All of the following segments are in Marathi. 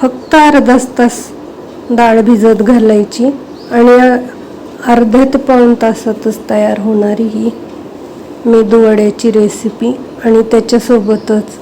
फक्त अर्धाच तास डाळ भिजत घालायची आणि अर्ध्या ते पाऊण तासातच तयार होणारी ही मेदूवड्याची रेसिपी आणि त्याच्यासोबतच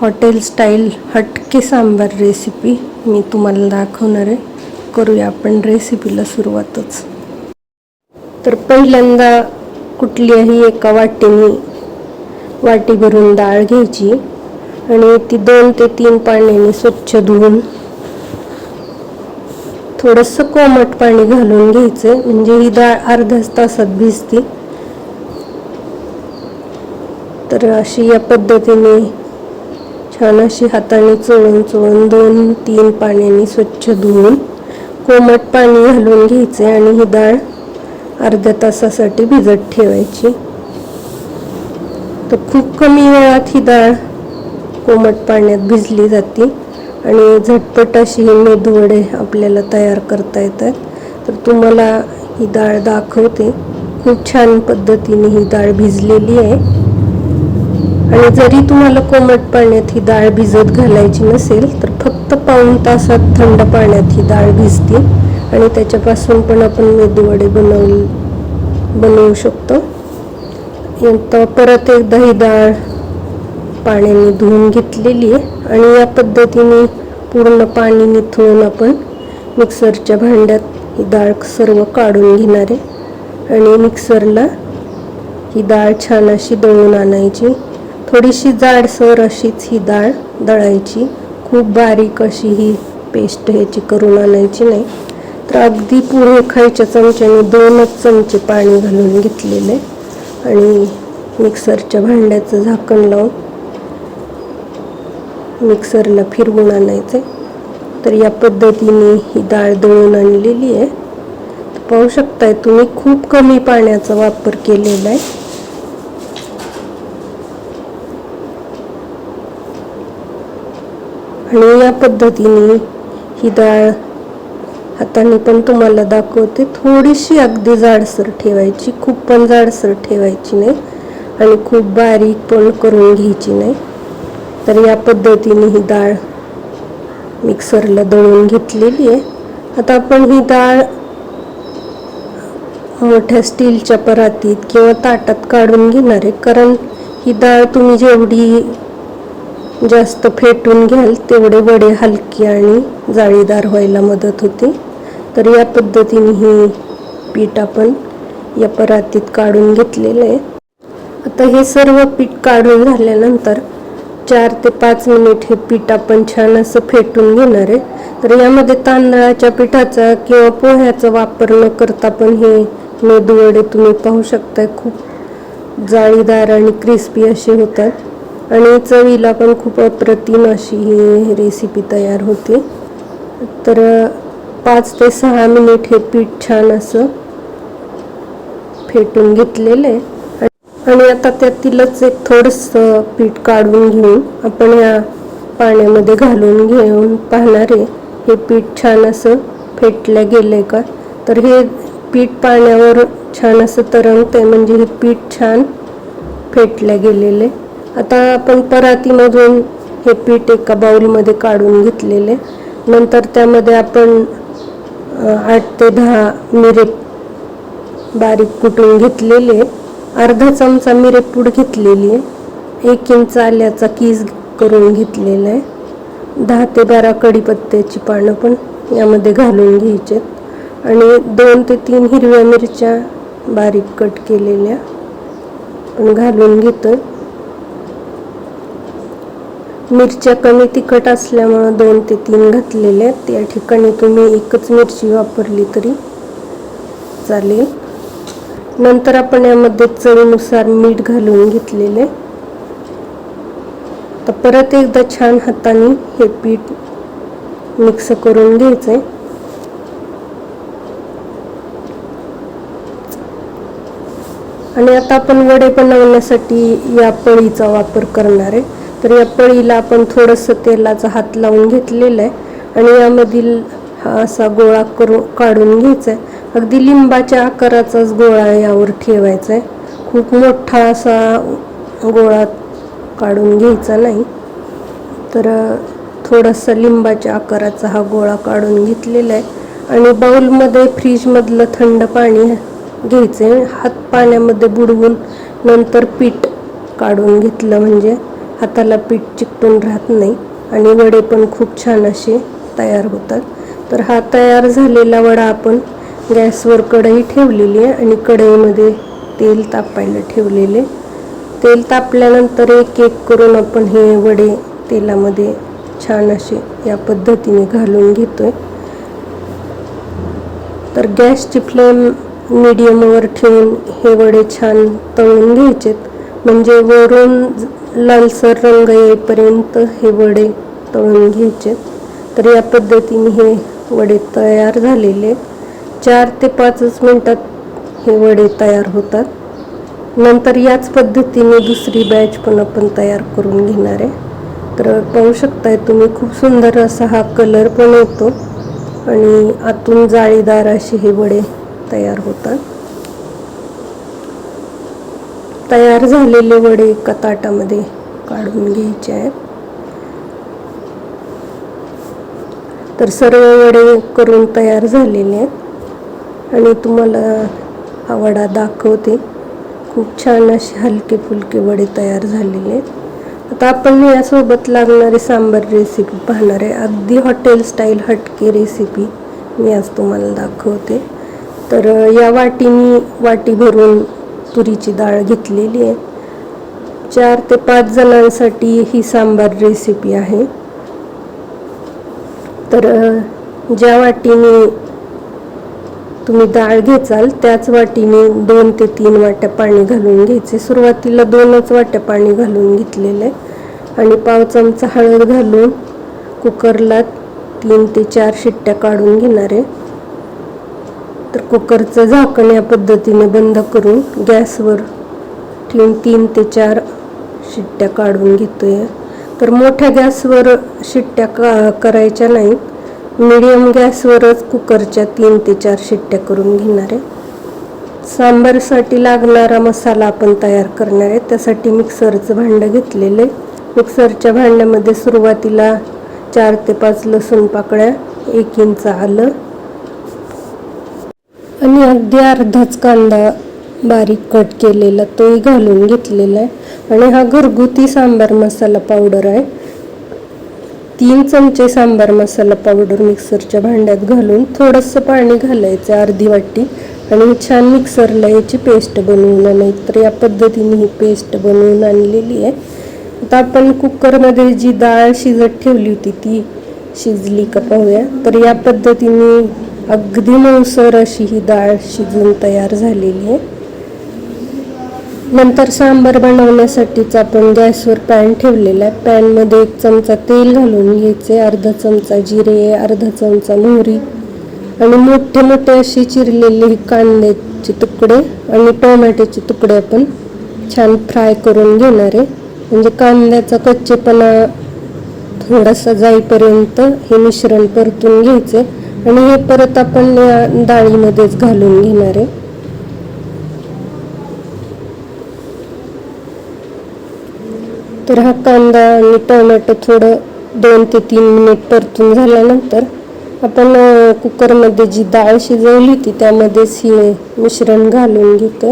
हॉटेल स्टाईल हटके सांबार रेसिपी मी तुम्हाला दाखवणार आहे. करूया आपण रेसिपीला सुरुवातच. तर पहिल्यांदा कुठल्याही एका वाटीने वाटी भरून डाळ घ्यायची. आणि ती दोन ते तीन पाण्याने स्वच्छ धुवून थोडंसं कोमट पाणी घालून घ्यायचं. म्हणजे ही डाळ अर्ध्याच तासात भिजते. तर अशी या पद्धतीने छान अशी हाताने चोळून चोळून दोन तीन पाण्याने स्वच्छ धुवून कोमट पाणी घालून घ्यायचे आणि ही डाळ अर्ध्या तासासाठी भिजत ठेवायची. तर खूप कमी वेळात ही डाळ कोमट पाण्यात भिजली जाते आणि झटपट अशी ही मेदूवडे आपल्याला तयार करता येतात. तर तुम्हाला ही डाळ दाखवते. खूप छान पद्धतीने ही डाळ भिजलेली आहे. आणि जरी तुम्हाला कोमट पाण्यात ही डाळ भिजत घालायची नसेल तर फक्त पाऊण तासात थंड पाण्यात ही डाळ भिजते आणि त्याच्यापासून पण आपण मेदूवडे बनव बनवू शकतो. परत एकदा ही डाळ पाण्याने धुवून घेतलेली आहे आणि या पद्धतीने पूर्ण पाणी निथळून आपण मिक्सरच्या भांड्यात ही डाळ सर्व काढून घेणार आहे. आणि मिक्सरला ही डाळ छान अशी दळून आणायची. थोडीशी जाडसर अशीच ही डाळ दळायची. खूप बारीक अशी ही पेस्ट ह्याची करून आणायची नाही. तर अगदी पुढे खायच्या चमच्याने दोनच चमचे पाणी घालून घेतलेले आणि मिक्सरच्या भांड्याचं झाकण लावून मिक्सरला फिरवून आणायचे तर या पद्धतीने ही डाळ दळून आणलेली आहे. तर पाहू शकताय तुम्ही खूप कमी पाण्याचा वापर केलेला आहे. आणि या पद्धतीने ही डाळ हाताने पण तुम्हाला दाखवते थोडीशी अगदी जाडसर ठेवायची खूप पण जाडसर ठेवायची नाही. आणि खूप बारीक पण करून घ्यायची नाही. तर या पद्धतीने ही डाळ मिक्सरला दळून घेतलेली आहे. आता आपण ही डाळ मोठ्या स्टीलच्या परातीत किंवा ताटात काढून घेणार आहे. कारण ही डाळ तुम्ही जेवढी जास्त फेटून घ्याल तेवढे वडे हलके आणि जाळीदार व्हायला मदत होते. तर या पद्धतीने ही पीठ आपण या परातीत काढून घेतलेलं आहे. आता हे सर्व पीठ काढून झाल्यानंतर चार ते पाच मिनिट हे पीठ आपण छान असं फेटून घेणार आहे. तर यामध्ये तांदळाच्या पिठाचा किंवा पोह्याचा वापर न करता पण हे मेदूवडे तुम्ही पाहू शकताय. खूप जाळीदार आणि क्रिस्पी असे होतात. आणि चवीला पण खूप अप्रतिम अशी ही रेसिपी तयार होते. तर पाच ते सहा मिनिट हे पीठ छान असं फेटून घेतलेलं आहे. आणि आता त्यातीलच एक थोडंसं पीठ काढून घेऊन आपण या पाण्यामध्ये घालून घेऊन पाहणार आहे. हे पीठ छान असं फेटलं गेलंय का? तर हे पीठ पाण्यावर छान असं तरंगतंय. म्हणजे हे पीठ छान फेटलं गेलेले आता आपण परातीमधून हे पीठ एका बाऊलमध्ये काढून घेतलेले नंतर त्यामध्ये आपण आठ ते दहा मिरे बारीक कुटून घेतलेले अर्धा चमचा मिरेपूड घेतलेली आहे. एक इंच आल्याचा कीस करून घेतलेला आहे. दहा ते बारा कढीपत्त्याची पानं पण यामध्ये घालून घ्यायचे आणि दोन ते तीन हिरव्या मिरच्या बारीक कट केलेल्या पण घालून घेतो मिरच्या कमी तिखट असल्यामुळं दोन ते तीन घातलेल्या आहेत. त्या ठिकाणी तुम्ही एकच मिरची वापरली तरी चालेल. नंतर आपण यामध्ये चवीनुसार मीठ घालून घेतलेले. तर परत एकदा छान हाताने हे पीठ मिक्स करून घ्यायचंय. आणि आता आपण वडे बनवण्यासाठी या पळीचा वापर करणार आहे. तर या पळीला आपण थोडंसं तेलाचा हात लावून घेतलेला आहे. आणि यामधील हा असा गोळा करून काढून घ्यायचा आहे अगदी लिंबाच्या आकाराचाच गोळा यावर ठेवायचा आहे खूप मोठा असा गोळा काढून घ्यायचा नाही. तर थोडासा लिंबाच्या आकाराचा हा गोळा काढून घेतलेला आहे आणि बाऊलमध्ये फ्रीजमधलं थंड पाणी घ्यायचं आहे हात पाण्यामध्ये बुडवून नंतर पीठ काढून घेतलं म्हणजे हाताला पीठ चिकटून राहत नाही आणि वडे पण खूप छान असे तयार होतात. तर हा तयार झालेला वडा आपण गॅसवर कढई ठेवलेली आहे आणि कढईमध्ये तेल तापायला ठेवलेले. तेल तापल्यानंतर एक एक करून आपण हे वडे तेलामध्ये छान असे या पद्धतीने घालून घेतोय. तर गॅसची फ्लेम मीडियमवर ठेवून हे वडे छान तळून घ्यायचेत. म्हणजे वरून लालसर रंग येईपर्यंत हे वडे तळून घ्यायचे तर या पद्धतीने हे वडे तयार झालेले चार ते पाचच मिनटात हे वडे तयार होतात. नंतर याच पद्धतीने दुसरी बॅच पण आपण तयार करून घेणार आहे. तर पाहू शकताय तुम्ही खूप सुंदर असा हा कलर पण येतो आणि आतून जाळीदार असे हे वडे तयार होतात. तयार झालेले वडे एका ताटामध्ये काढून घ्यायचे आहेत. तर सर्व वडे करून तयार झालेले आहेत. आणि तुम्हाला हा वडा दाखवते. खूप छान असे हलके फुलके वडे तयार झालेले आहेत. आता आपण यासोबत लागणारी सांबार रेसिपी पाहणार आहे. अगदी हॉटेल स्टाईल हटके रेसिपी मी आज तुम्हाला दाखवते. तर या वाटीने वाटी भरून तुरीची डाळ घेतलेली आहे. चार ते पाच जणांसाठी ही सांबार रेसिपी आहे. तर ज्या वाटीने तुम्ही डाळ घेचाल त्याच वाटीने दोन ते तीन वाट्या पाणी घालून घ्यायचे. सुरुवातीला दोनच वाट्या पाणी घालून घेतलेले. आणि पाव चमचा हळद घालून कुकरला तीन ते चार शिट्ट्या काढून घेणार. आहे तर कुकरचं झाकण या पद्धतीने बंद करून गॅसवर ठेवून तीन ते चार शिट्ट्या काढून घेतोय. तर मोठ्या गॅसवर शिट्ट्या का करायच्या नाहीत. मिडियम गॅसवरच कुकरच्या तीन ते चार शिट्ट्या करून घेणार आहे. सांबारसाठी लागणारा मसाला आपण तयार करणार आहे. त्यासाठी मिक्सरचं भांडं घेतलेलं आहे. मिक्सरच्या भांड्यामध्ये सुरुवातीला चार ते पाच लसूण पाकळ्या एक इंच आलं आणि अगदी अर्धाच कांदा बारीक कट केलेला तोही घालून घेतलेला आहे. आणि हा घरगुती सांबार मसाला पावडर आहे. तीन चमचे सांबार मसाला पावडर मिक्सरच्या भांड्यात घालून थोडंसं पाणी घालायचं अर्धी वाटी. आणि छान मिक्सरला याची पेस्ट बनवून आणायची तर या पद्धतीने ही पेस्ट बनवून आणलेली आहे. आता आपण कुकरमध्ये जी डाळ शिजत ठेवली होती ती शिजली का पाहूया. तर या पद्धतीने अगदी मऊसर अशी ही डाळ शिजून तयार झालेली आहे. नंतर सांबार बनवण्यासाठीच आपण गॅसवर पॅन ठेवलेला आहे. पॅनमध्ये एक चमचा तेल घालून घ्यायचे अर्धा चमचा जिरे अर्धा चमचा मोहरी आणि मोठे मोठे असे चिरलेले कांद्याचे तुकडे आणि टोमॅटोचे तुकडे आपण छान फ्राय करून घेणार आहे. म्हणजे कांद्याचा कच्चेपणा थोडासा जाईपर्यंत हे मिश्रण परतून घ्यायचे आणि हे परत आपण या डाळीमध्येच घालून घेणार आहे. तर हा कांदा आणि टोमॅटो थोडं दोन ते तीन मिनिट परतून झाल्यानंतर आपण कुकरमध्ये जी डाळ शिजवली होती त्यामध्येच हे मिश्रण घालून घेतो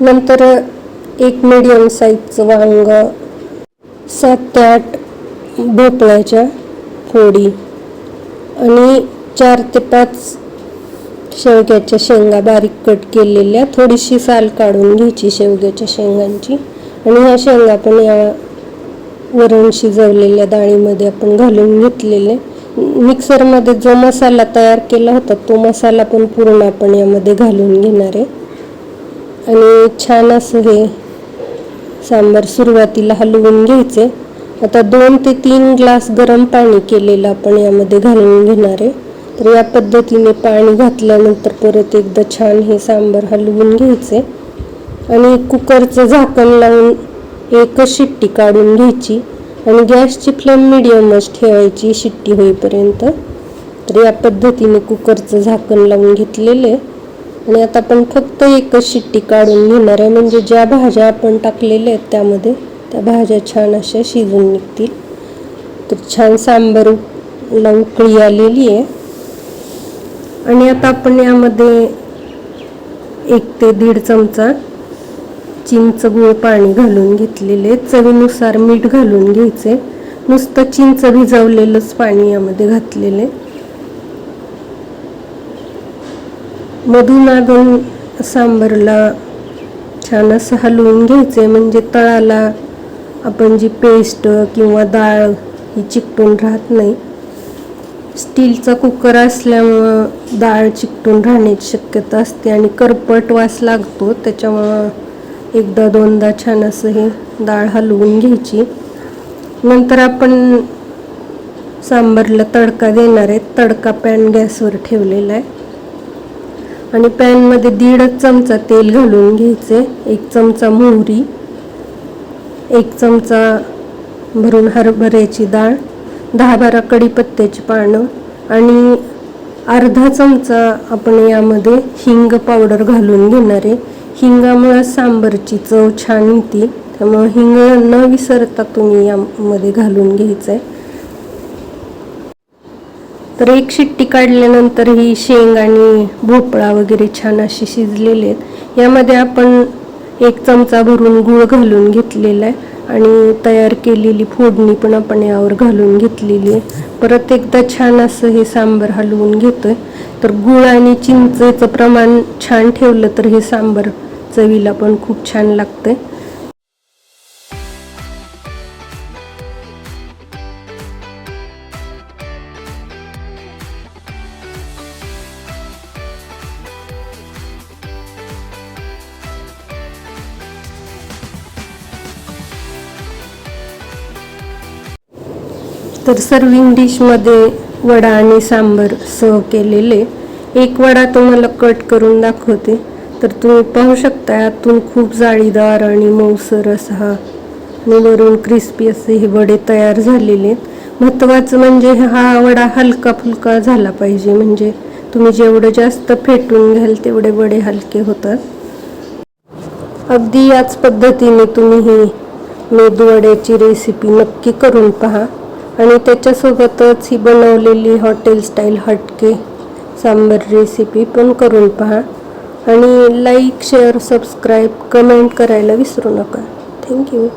नंतर एक मिडियम साईजचं वांग सात ते आठ भोपळ्याच्या फोडी आणि चार ते पाच शेवग्याच्या शेंगा बारीक कट केलेल्या थोडीशी साल काढून घ्यायची शेवग्याच्या शेंगांची. आणि ह्या शेंगा पण या वरण शिजवलेल्या डाळीमध्ये आपण घालून घेतलेले. मिक्सरमध्ये जो मसाला तयार केला होता तो मसाला पण पूर्ण आपण यामध्ये घालून घेणार आहे. आणि छान असं हे सांबार सुरुवातीला हलवून घ्यायचे. आता दोन ते तीन ग्लास गरम पाणी केलेलं आपण यामध्ये घालून घेणार आहे. तर या पद्धतीने पाणी घातल्यानंतर परत एकदा छान हे सांबार हलवून घ्यायचे आणि कुकरचं झाकण लावून एकच शिट्टी काढून घ्यायची आणि गॅसची फ्लेम मिडियमच ठेवायची शिट्टी होईपर्यंत. तर या पद्धतीने कुकरचं झाकण लावून घेतलेले. आणि आता आपण फक्त एकच शिट्टी काढून घेणार आहे. म्हणजे ज्या भाज्या आपण टाकलेल्या आहेत त्यामध्ये त्या भाज्या छान अशा शिजून निघतील. तर छान सांबर ला उकळी आलेली आहे. आणि आता आपण यामध्ये एक ते दीड चमचा चिंच गुळ पाणी घालून घेतलेले चवीनुसार मीठ घालून घ्यायचे. नुसतं चिंच भिजवलेलंच पाणी यामध्ये घातलेले. मधून अधून सांबरला छान असं हलवून घ्यायचे. म्हणजे तळाला आपण जी पेस्ट किंवा डाळ ही चिकटून राहत नाही. स्टीलचा कुकर असल्यामुळं डाळ चिकटून राहण्याची शक्यता असते आणि करपट वास लागतो. त्याच्यामुळं एकदा दोनदा छान असं हे डाळ हलवून घ्यायची. नंतर आपण सांबरला तडका देणार आहे. तडका पॅन गॅसवर ठेवलेला आहे. आणि पॅनमध्ये दीडच चमचा तेल घालून घ्यायचे. एक चमचा मोहरी एक चमचा भरून हरभऱ्याची डाळ दहा बारा कढीपत्त्याची पानं आणि अर्धा चमचा आपण यामध्ये हिंग पावडर घालून घेणार आहे. हिंगामुळं सांबरची चव छान येते त्यामुळं हिंग न विसरता तुम्ही यामध्ये घालून घ्यायचं आहे तर एक शिट्टी काढल्यानंतर ही शेंग आणि भोपळा वगैरे छान अशी शिजलेले आहेत. यामध्ये आपण एक चमचा भरून गूळ घालून घेतलेला आहे. आणि तयार केलेली फोडणी पण आपण यावर घालून घेतलेली आहे. परत एकदा छान असं हे सांबर हलवून घेतोय. तर गुळ आणि चिंचेचं प्रमाण छान ठेवलं तर हे सांबर चवीला पण खूप छान लागतंय. तर सर्विंग डिशमध्ये वडा आणि सांबर सह केलेले. एक वडा तुम्हाला कट करून दाखवते. तर तुम्ही पाहू शकता आतून खूप जाळीदार आणि मऊसर असा हा आणि वरून क्रिस्पी असे हे वडे तयार झालेले आहेत. महत्त्वाचं म्हणजे हा वडा हलका फुलका झाला पाहिजे. म्हणजे तुम्ही जेवढं जास्त फेटून घ्याल तेवढे वडे हलके होतात. अगदी याच पद्धतीने तुम्ही ही मेदूवड्याची रेसिपी नक्की करून पहा. आणि त्याच्यासोबतच ही बनवलेली हॉटेल स्टाईल हटके सांबर रेसिपी पण करून पहा. आणि लाईक शेअर सबस्क्राईब कमेंट करायला विसरू नका. थँक्यू